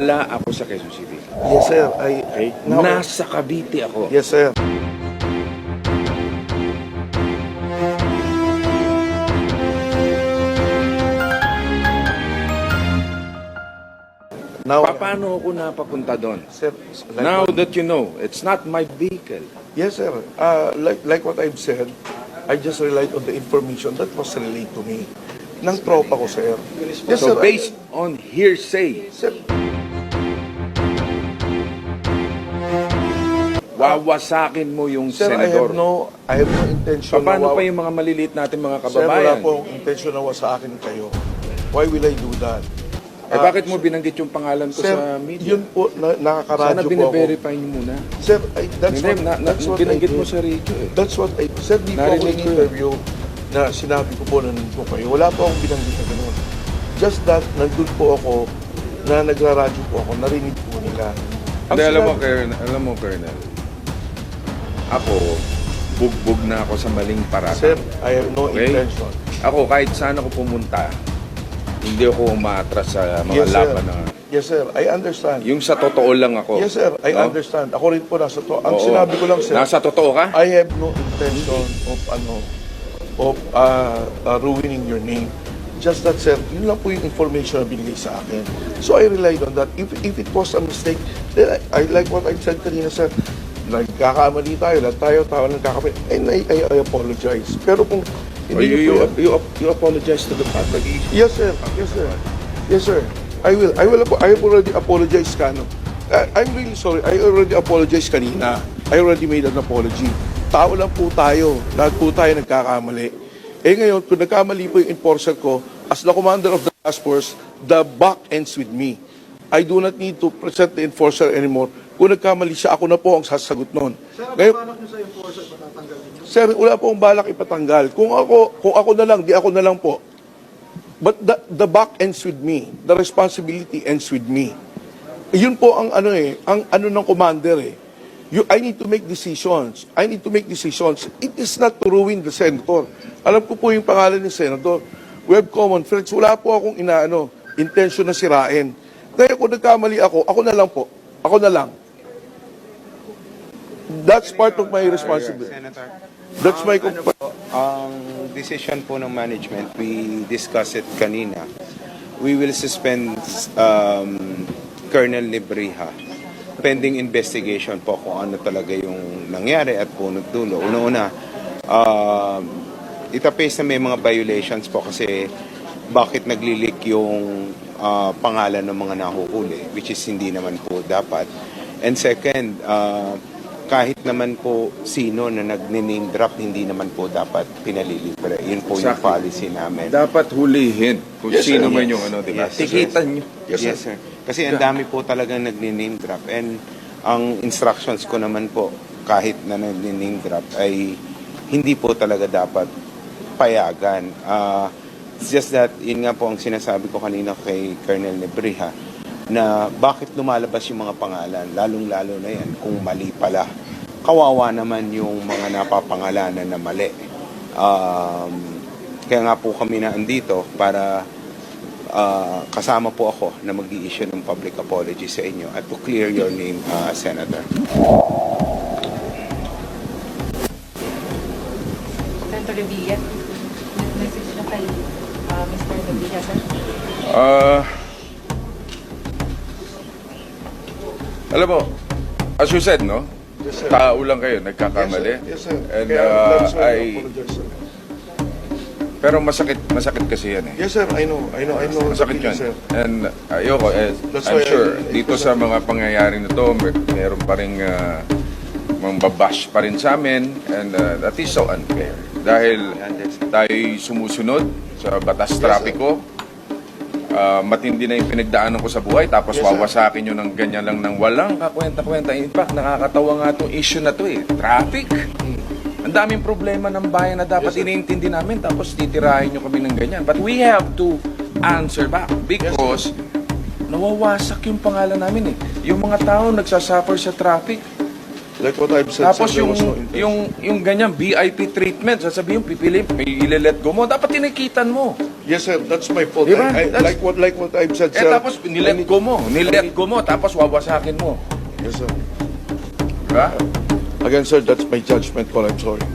Wala ako sa Quezon City. Yes, sir. I, Okay? Now- Nasa Cavite ako. Yes, sir. Now, Pa- Paano ako napapunta doon? sir, like Now what- that you know, it's not my vehicle. yes, sir. Uh, like, like what I've said, I just relied on the information that was relayed to me ng tropa ko, sir. Yes, so sir. I- based on hearsay, sir, wawasakin mo yung sir, I have senador. no, I have no intention Paano na pa yung mga maliliit natin mga Sir, wala kababayan? pong intention na sa akin kayo. Why will I do that? eh Ah, bakit mo binanggit yung pangalan ko Sir, sa media? yun po, na, Sana nakakaradyo po ako. bine-verify niyo muna. Sir, I, that's Hindi, what, na, na, that's what I binanggit mo did. sa radio eh. That's what I, sir, di po ako Narinig ko yun. in-interview na sinabi ko po na nandun kayo. Wala po akong binanggit na gano'n. Just that, nandun po ako, na nagraradyo po ako, narinig po nila. Ang Hindi, alam mo, sinabi- Colonel, alam mo, Colonel, ako, bugbog na ako sa maling parata. Sir, I have no Okay. intention. Ako, kahit saan ako pumunta, hindi ako umaatras sa mga Yes, laban na... Yes, sir. I understand. Yung sa totoo lang ako. Yes, sir. I No? understand. Ako rin po nasa to. Ang Oo. sinabi ko lang, sir, Nasa totoo ka? I have no intention of ano of uh, uh, ruining your name. Just that, sir, yun lang po yung information na binigay sa akin. So I relied on that. If, if it was a mistake, then I, I like what I said kanina, sir. Nagkakamali tayo, lahat tayo, tayo nagkakamali. And I, I, I apologize. Pero kung Or you, you, you, you apologize to the public. Yes, sir. Yes, sir. Yes, sir. I will. I will. I have already apologized, Kano. I, I'm really sorry. I already apologized kanina. I already made an apology. Tao lang po tayo. Lahat po tayo nagkakamali. Eh ngayon, kung nagkamali po yung enforcer ko, as the commander of the task force, the buck ends with me. I do not need to present the enforcer anymore. Kung nagkamali siya, ako na po ang sasagot noon. Ngayon, Sir, wala po akong balak ipatanggal. Kung ako, kung ako na lang, di ako na lang po. But the, the buck ends with me. The responsibility ends with me. Yun po ang ano eh, ang ano ng commander eh. You, I need to make decisions. I need to make decisions. It is not to ruin the senator. Alam ko po yung pangalan ni senator. We have common friends. Wala po akong inaano, intention na sirain. Kaya kung nagkamali ako, ako na lang po. Ako na lang. That's part of my responsibility. Senator. That's my Ang ano po, ang decision po ng management, we discussed it kanina. We will suspend um, Colonel Libriha pending investigation po kung ano talaga yung nangyari at punot dulo. Una-una, um, itapes na may mga violations po kasi bakit naglilik yung ah, pangalan ng mga nahuhuli, which is hindi naman po dapat. And second, ah, kahit naman po sino na nag-name drop, hindi naman po dapat pinalilibre. Yun po yung Exactly. policy namin. Dapat hulihin kung Yes, sino sir. man Yes. yung ano, di ba? Yes, Tikitan nyo. Yes, Yes, sir. Kasi ang dami po talagang nag-name drop. And ang instructions ko naman po, kahit na nag-name drop, ay hindi po talaga dapat payagan. Ah, it's just that, yun nga po ang sinasabi ko kanina kay Colonel Nebriha, na bakit lumalabas yung mga pangalan, lalong-lalo na yan, kung mali pala. Kawawa naman yung mga napapangalanan na mali. Um, kaya nga po kami na andito para ah, kasama po ako na mag issue ng public apology sa inyo at to clear your name, ah, Senator. Senator Revilla, message na kay uh, Mr. Revilla, sir. Ah. Alam mo, as you said, no? Yes, sir. Tao lang kayo, nagkakamali. Yes, sir. Yes, sir. And Kaya uh, that's why I I, apologize, sir. pero masakit, masakit kasi yan eh. Yes, sir. I know. I know. I know. Masakit yun. sir. And ayoko, eh, That's I'm why I- sure, I- dito sa mga pangyayari na to, may, meron pa rin uh, mambabash pa rin sa amin and uh, that is so unfair. Dahil tayo sumusunod sa batas trapiko, uh, matindi na yung pinagdaanan ko sa buhay, tapos Yes, wawasakin nyo ng ganyan lang ng walang kakwenta-kwenta. In fact, nakakatawa nga itong issue na to eh, traffic. Ang daming problema ng bayan na dapat Yes, iniintindi namin tapos titirahin nyo kami ng ganyan. But we have to answer back because nawawasak yung pangalan namin eh. Yung mga tao nagsasuffer sa traffic. Like what I've said, Tapos yung, no yung, yung ganyan, VIP treatment, sasabihin, pipili, may ile-let go mo. Dapat tinikitan mo. Yes, sir. That's my fault. Di ba? I, I, That's- like what like what I've said, Eh sir. tapos nilet ko mo, nilet ko mo, tapos wawasakin mo. Yes, sir. Diba? Again, sir, that's my judgment call. I'm sorry.